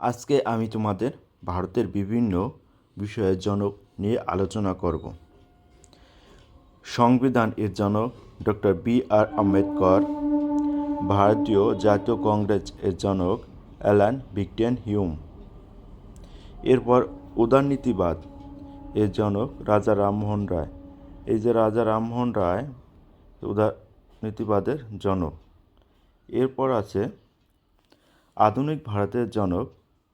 আজকে আমি তোমাদের ভারতের বিভিন্ন বিষয়ের জনক নিয়ে আলোচনা করব। সংবিধান এর জনক ডক্টর বি আর আম্বেদকর, ভারতীয় জাতীয় কংগ্রেস এর জনক অ্যালান ভিক্টিয়ান হিউম। এরপর উদারনীতিবাদ এর জনক রাজা রামমোহন রায়। এই যে রাজা রামমোহন রায়, উদারনীতিবাদের জনক। এরপর আছে আধুনিক ভারতের জনক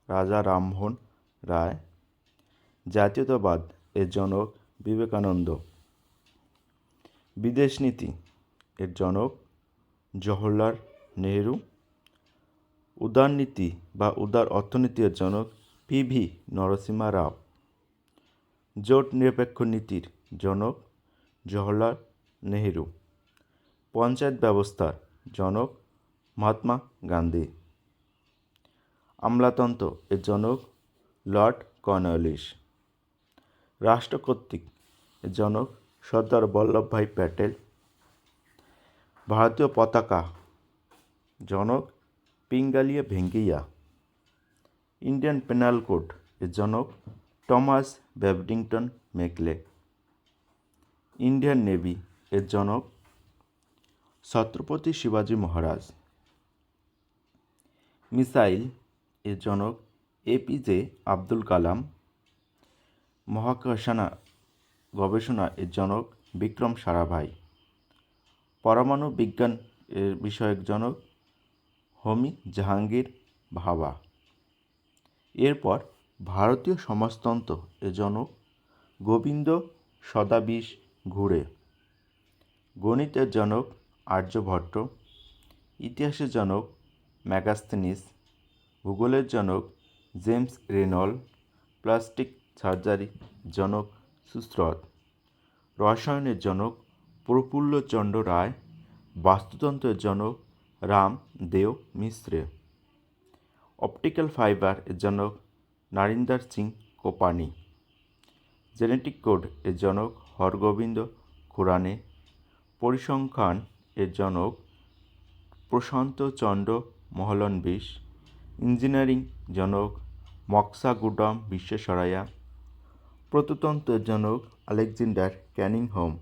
রাজা রামমোহন রায়, জাতীয়তাবাদ এর জনক বিবেকানন্দ। বিদেশ নীতি এর জনক জওহরলাল নেহেরু। উদারনীতি বা উদার অর্থনীতির জনক পি ভি নরসিমা রাও। জোট নিরপেক্ষ নীতির জনক জওহরলাল নেহেরু। পঞ্চায়েত ব্যবস্থার জনক মহাত্মা গান্ধী। আমলাতন্ত্র এর জনক লর্ড কর্নওয়ালিস রাষ্ট্র কর্তৃক এর জনক সর্দার বল্লভভাই প্যাটেল। ভারতীয় পতাকা জনক Pingali Venkayya. Indian penal code এর জনক Thomas Babington Macaulay. Indian navy এর জনক ছত্রপতি শিবাজী মহারাজ। মিসাইল এর জনক এপিজে আব্দুল কালাম মহাকাশানা গবেষণা এর জনক বিক্রম সারাভাই, পরমাণু বিজ্ঞান এর বিষয়ক জনক হোমি জাহাঙ্গীর ভাবা। এরপর ভারতীয় সমাজতন্ত্র এর জনক গোবিন্দ সদাবিশ ঘুরে গণিতের জনক আর্যভট্ট ইতিহাসের জনক ম্যাগাস্থেনিস ভূগোলের জনক জেমস রেনল প্লাস্টিক সার্জারি জনক সুশ্রত রসায়নের জনক প্রফুল্লচন্দ্র রায়, বাস্তুতন্ত্রের জনক রাম দেও মিশ্রে, অপটিক্যাল ফাইবার এর জনক নারিন্দার সিং কোপানি, জেনেটিক কোড এর জনক হরগোবিন্দ খুরানে, পরিসংখ্যান এর জনক প্রশান্ত চন্দ্র মহলনবিশ ইঞ্জিনিয়ারিং জনক মক্সাগুডম বিশ্বেশ্বরাইয়া প্রত্নতন্ত্রের জনক আলেকজান্ডার ক্যানিংহোম।